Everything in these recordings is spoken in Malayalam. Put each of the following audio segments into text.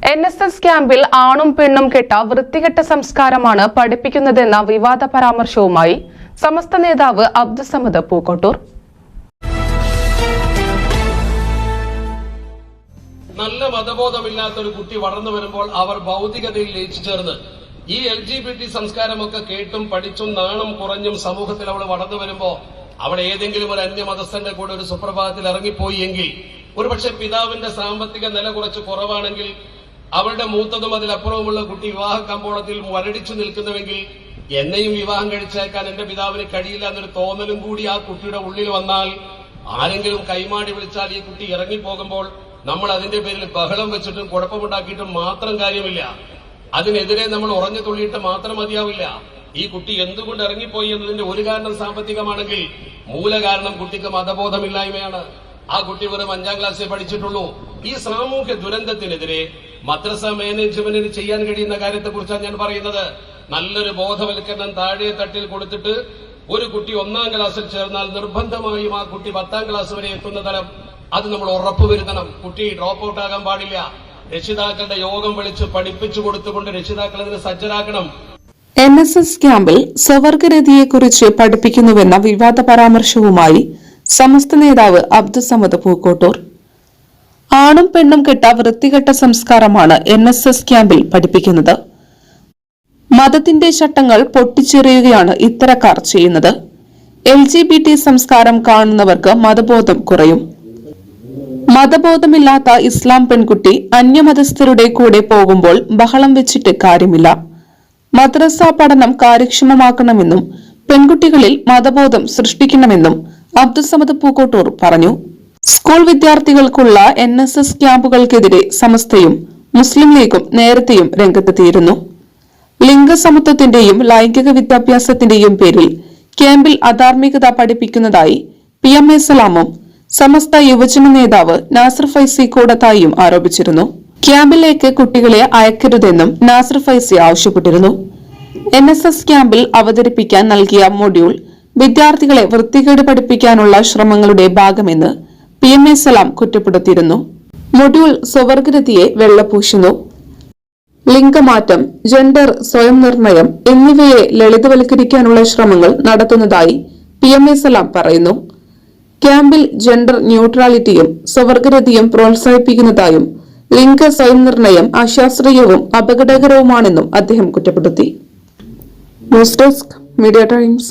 എൻ എസ് എസ് ക്യാമ്പിൽ ആണും പെണ്ണും കെട്ട വൃത്തികെട്ട സംസ്കാരമാണ് പഠിപ്പിക്കുന്നതെന്ന വിവാദ പരാമർശവുമായി സമസ്ത നേതാവ് അബ്ദുസമദ് പൂക്കോട്ടൂർ. നല്ല മതബോധമില്ലാത്ത ഒരു കുട്ടി വളർന്നു വരുമ്പോൾ അവർ ഭൗതികതയിൽ ലയിച്ചു ചേർന്ന്. ഈ എൽ ജി ബി ടി സംസ്കാരമൊക്കെ കേട്ടും പഠിച്ചും നാണം കുറഞ്ഞും സമൂഹത്തിൽ അവൾ വളർന്നു വരുമ്പോൾ അവൾ ഏതെങ്കിലും ഒരു അന്യമതസ്ഥന്റെ കൂടെ ഒരു സുപ്രഭാതത്തിൽ ഇറങ്ങിപ്പോയി എങ്കിൽ ഒരുപക്ഷെ പിതാവിന്റെ സാമ്പത്തിക നില കുറച്ച് കുറവാണെങ്കിൽ അവളുടെ മൂത്തതും അതിലപ്പുറവുമുള്ള കുട്ടി വിവാഹ കമ്പോളത്തിൽ വരടിച്ചു നിൽക്കുന്നുവെങ്കിൽ എന്നെയും വിവാഹം കഴിച്ചേക്കാൻ എന്റെ പിതാവിന് കഴിയില്ല എന്നൊരു തോന്നലും കൂടി ആ കുട്ടിയുടെ ഉള്ളിൽ വന്നാൽ ആരെങ്കിലും കൈമാടി വിളിച്ചാൽ ഈ കുട്ടി ഇറങ്ങിപ്പോകുമ്പോൾ നമ്മൾ അതിന്റെ പേരിൽ ബഹളം വെച്ചിട്ടും കുഴപ്പമുണ്ടാക്കിയിട്ടും മാത്രം കാര്യമില്ല. അതിനെതിരെ നമ്മൾ ഉറഞ്ഞു തുള്ളിയിട്ട് മാത്രം മതിയാവില്ല. ഈ കുട്ടി എന്തുകൊണ്ട് ഇറങ്ങിപ്പോയി എന്നതിന്റെ ഒരു കാരണം സാമ്പത്തികമാണെങ്കിൽ മൂലകാരണം കുട്ടിക്ക് മതബോധമില്ലായ്മയാണ്. ആ കുട്ടി വെറും അഞ്ചാം ക്ലാസ്സിൽ പഠിച്ചിട്ടുള്ളൂ. ഈ സാമൂഹ്യ ദുരന്തത്തിനെതിരെ മദ്രസ മാനേജ്മെന്റിന് ചെയ്യാൻ കഴിയുന്ന കാര്യത്തെ കുറിച്ചാണ് ഞാൻ പറയുന്നത്. നല്ലൊരു ബോധവൽക്കരണം താഴെ തട്ടിൽ കൊടുത്തിട്ട് ഒരു കുട്ടി ഒന്നാം ക്ലാസ്സിൽ ചേർന്നാൽ നിർബന്ധമായും ആ കുട്ടി പത്താം ക്ലാസ് വരെ എത്തുന്ന തരം അത് നമ്മൾ ഉറപ്പുവരുത്തണം കുട്ടി ഡ്രോപ്പ് ഔട്ട് ആകാൻ പാടില്ല. രക്ഷിതാക്കളുടെ യോഗം വിളിച്ച് പഠിപ്പിച്ചു കൊടുത്തുകൊണ്ട് രക്ഷിതാക്കൾ അതിന് സജ്ജരാക്കണം. എൻ എസ് എസ് ക്യാമ്പിൽ സ്വവർഗരതിയെക്കുറിച്ച് പഠിപ്പിക്കുന്നുവെന്ന വിവാദ പരാമർശവുമായി സമസ്ത നേതാവ് അബ്ദുസമദ് പൂക്കോട്ടൂർ ആണും പെണ്ണും കെട്ട വൃത്തികെട്ട സംസ്കാരമാണ് എൻ എസ് എസ് ക്യാമ്പിൽ പഠിപ്പിക്കുന്നത്. മതത്തിന്റെ ചട്ടങ്ങൾ പൊട്ടിച്ചെറിയുകയാണ് ഇത്തരക്കാർ ചെയ്യുന്നത്. എൽ ജി ബി ടി സംസ്കാരം കാണുന്നവർക്ക് മതബോധം കുറയും. മതബോധമില്ലാത്ത ഇസ്ലാം പെൺകുട്ടി അന്യമതസ്ഥരുടെ കൂടെ പോകുമ്പോൾ ബഹളം വെച്ചിട്ട് കാര്യമില്ല. മദ്രസ പഠനം കാര്യക്ഷമമാക്കണമെന്നും പെൺകുട്ടികളിൽ മതബോധം സൃഷ്ടിക്കണമെന്നും അബ്ദുസമദ് പൂക്കോട്ടൂർ പറഞ്ഞു. സ്കൂൾ വിദ്യാർത്ഥികൾക്കുള്ള എൻ എസ് എസ് ക്യാമ്പുകൾക്കെതിരെ സമസ്തയും മുസ്ലിം ലീഗും നേരത്തെയും രംഗത്തെത്തിയിരുന്നു. ലിംഗസമത്വത്തിന്റെയും ലൈംഗിക വിദ്യാഭ്യാസത്തിന്റെയും പേരിൽ ക്യാമ്പിൽ അധാർമികത പഠിപ്പിക്കുന്നതായി പി എം എ സലാമും സമസ്ത യുവജന നേതാവ് നാസർ ഫൈസി കൂടത്തായും ആരോപിച്ചിരുന്നു. ക്യാമ്പിലേക്ക് കുട്ടികളെ അയക്കരുതെന്നും നാസർ ഫൈസി ആവശ്യപ്പെട്ടിരുന്നു. എൻ എസ് എസ് ക്യാമ്പിൽ അവതരിപ്പിക്കാൻ നൽകിയ മൊഡ്യൂൾ വിദ്യാർത്ഥികളെ വൃത്തികേട് പഠിപ്പിക്കാനുള്ള ശ്രമങ്ങളുടെ ഭാഗമെന്ന് പി എം എ സലാം കുറ്റപ്പെടുത്തിയിരുന്നു. മൊഡ്യൂൾ സ്വവർഗരതിയെ വെള്ളപൂശുന്നു. ലിംഗമാറ്റം ജെൻഡർ സ്വയം നിർണയം എന്നിവയെ ലളിതവൽക്കരിക്കാനുള്ള ശ്രമങ്ങൾ നടത്തുന്നതായി പി എം എ സലാം പറയുന്നു. ക്യാമ്പിൽ ജെൻഡർ ന്യൂട്രാലിറ്റിയും സ്വവർഗരതിയും പ്രോത്സാഹിപ്പിക്കുന്നതായും ലിംഗ സ്വയം നിർണയം അശാസ്ത്രീയവും അപകടകരവുമാണെന്നും അദ്ദേഹം കുറ്റപ്പെടുത്തി. News desk Media Times.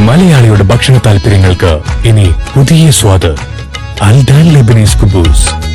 മലയാളിയുടെ ഭക്ഷണ താല്പര്യങ്ങൾക്ക് ഇനി പുതിയ സ്വാദ്. അൽഡാൻ ലെബനീസ് കുബൂസ്.